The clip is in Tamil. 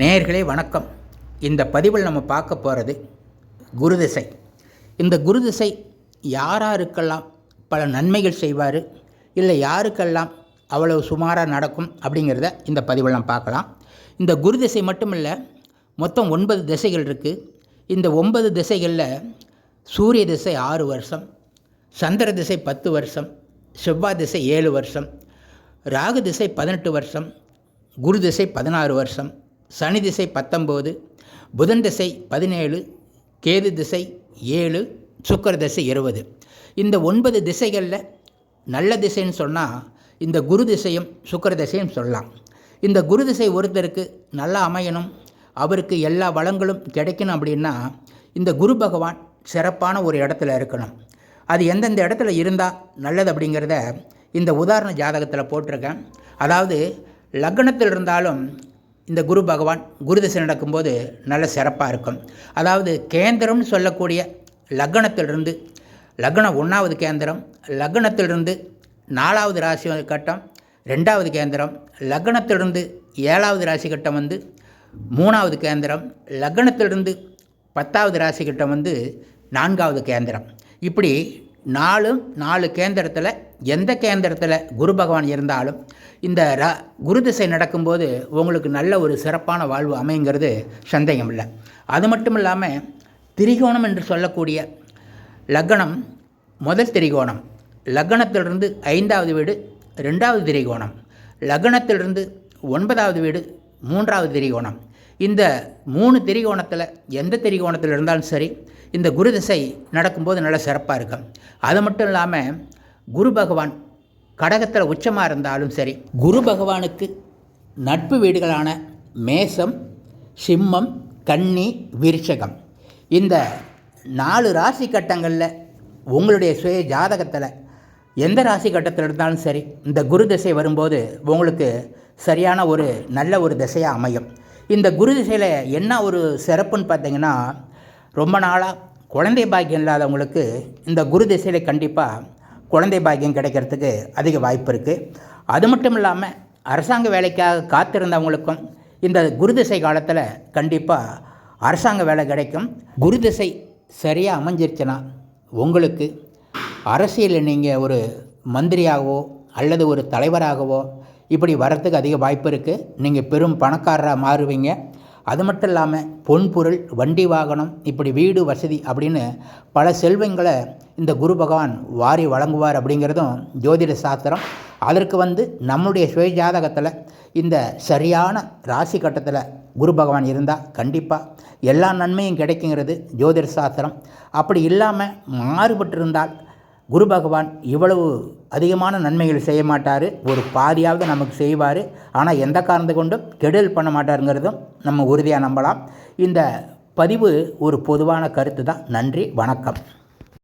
நேயர்களே வணக்கம். இந்த பதிவில் நம்ம பார்க்க போகிறது குருதிசை. இந்த குருதிசை யாராருக்கெல்லாம் பல நன்மைகள் செய்வார்? இல்லை யாருக்கெல்லாம் அவ்வளவு சுமாராக நடக்கும் அப்படிங்கிறத இந்த பதிவில் நம்ம பார்க்கலாம். இந்த குருதிசை மட்டும் இல்லை மொத்தம் ஒன்பது திசைகள் இருக்குது இந்த ஒன்பது திசைகளில் சூரிய திசை ஆறு வருஷம் சந்திர திசை பத்து வருஷம் செவ்வாய் திசை ஏழு வருஷம் ராகு திசை பதினெட்டு வருஷம் குரு திசை பதினாறு வருஷம் சனி திசை பத்தொம்போது புதன் திசை பதினேழு கேது திசை ஏழு சுக்கர திசை இருபது. இந்த ஒன்பது திசைகளில் நல்ல திசைன்னு சொன்னால் இந்த குரு திசையும் சுக்கர திசையும் சொல்லலாம். இந்த குரு திசை ஒருத்தருக்கு நல்லா அமையணும் அவருக்கு எல்லா வளங்களும் கிடைக்கணும் அப்படின்னா இந்த குரு பகவான் சிறப்பான ஒரு இடத்துல இருக்கணும். அது எந்தெந்த இடத்துல இருந்தால் நல்லது அப்படிங்கிறத இந்த உதாரண ஜாதகத்தில் போட்டிருக்கேன். அதாவது லக்னத்தில் இருந்தாலும் இந்த குரு பகவான் குரு திசை நடக்கும்போது நல்ல சிறப்பாக இருக்கும். அதாவது கேந்திரம்னு சொல்லக்கூடிய லக்னத்திலிருந்து லக்னம் ஒன்றாவது கேந்திரம் லக்னத்திலிருந்து நாலாவது ராசி கட்டம் ரெண்டாவது கேந்திரம் லக்னத்திலிருந்து ஏழாவது ராசி கட்டம் வந்து மூணாவது கேந்திரம் லக்னத்திலிருந்து பத்தாவது ராசி கட்டம் வந்து நான்காவது கேந்திரம். இப்படி நாலு நாலு கேந்திரத்தில் எந்த கேந்திரத்தில் குரு பகவான் இருந்தாலும் இந்த ர குரு திசை நடக்கும்போது உங்களுக்கு நல்ல ஒரு சிறப்பான வாழ்வு அமைங்கிறது சந்தேகம் இல்லை. அது மட்டும் இல்லாமல் திரிகோணம் என்று சொல்லக்கூடிய லக்னம் முதல் திரிகோணம். லக்னத்திலிருந்து ஐந்தாவது வீடு ரெண்டாவது திரிகோணம். லக்னத்திலிருந்து ஒன்பதாவது வீடு மூன்றாவது திரிகோணம். இந்த மூணு திரிகோணத்தில் எந்த திரிகோணத்தில் இருந்தாலும் சரி இந்த குரு திசை நடக்கும்போது நல்ல சிறப்பாக இருக்கும். அது மட்டும் இல்லாமல் குரு பகவான் கடகத்தில் உச்சமாக இருந்தாலும் சரி. குரு பகவானுக்கு நட்பு வீடுகளான மேசம் சிம்மம் கன்னி விருஷகம் இந்த நாலு ராசி கட்டங்களில் உங்களுடைய சுய ஜாதகத்தில் எந்த ராசி கட்டத்தில் இருந்தாலும் சரி இந்த குரு திசை வரும்போது உங்களுக்கு சரியான ஒரு நல்ல ஒரு திசையாக அமையும். இந்த குரு திசையில் என்ன ஒரு சிறப்புன்னு பார்த்தீங்கன்னா ரொம்ப நாளாக குழந்தை பாக்கியம் இல்லாதவங்களுக்கு இந்த குரு திசையில் கண்டிப்பாக குழந்தை பாக்கியம் கிடைக்கிறதுக்கு அதிக வாய்ப்பு இருக்குது அது மட்டும் இல்லாமல் அரசாங்க வேலைக்காக காத்திருந்தவங்களுக்கும் இந்த குரு திசை காலத்தில் கண்டிப்பாக அரசாங்க வேலை கிடைக்கும். குருதிசை சரியாக அமைஞ்சிருச்சுன்னா உங்களுக்கு அரசியலில் நீங்கள் ஒரு மந்திரியாகவோ அல்லது ஒரு தலைவராகவோ இப்படி வரத்துக்கு அதிக வாய்ப்பு இருக்குது நீங்கள் பெரும் பணக்காரராக மாறுவீங்க. அது மட்டும் இல்லாமல் பொன்பொருள் வண்டி வாகனம் இப்படி வீடு வசதி அப்படின்னு பல செல்வங்களை இந்த குரு பகவான் வாரி வழங்குவார் அப்படிங்கிறதும் ஜோதிட சாஸ்திரம். அதற்கு வந்து நம்முடைய சுயஜாதகத்தில் இந்த சரியான ராசி கட்டத்தில் குரு பகவான் இருந்தால் கண்டிப்பாக எல்லா நன்மையும் கிடைக்குங்கிறது ஜோதிட சாஸ்திரம். அப்படி இல்லாமல் மாறுபட்டிருந்தால் குரு பகவான் இவ்வளவு அதிகமான நன்மைகள் செய்ய மாட்டார் ஒரு பாதியாவது நமக்கு செய்வார். ஆனால் எந்த காரணத்தை கொண்டும் கெடுதல் பண்ண மாட்டாருங்கிறதும் நம்ம உறுதியாக நம்பலாம். இந்த பதிவு ஒரு பொதுவான கருத்து தான் நன்றி வணக்கம்.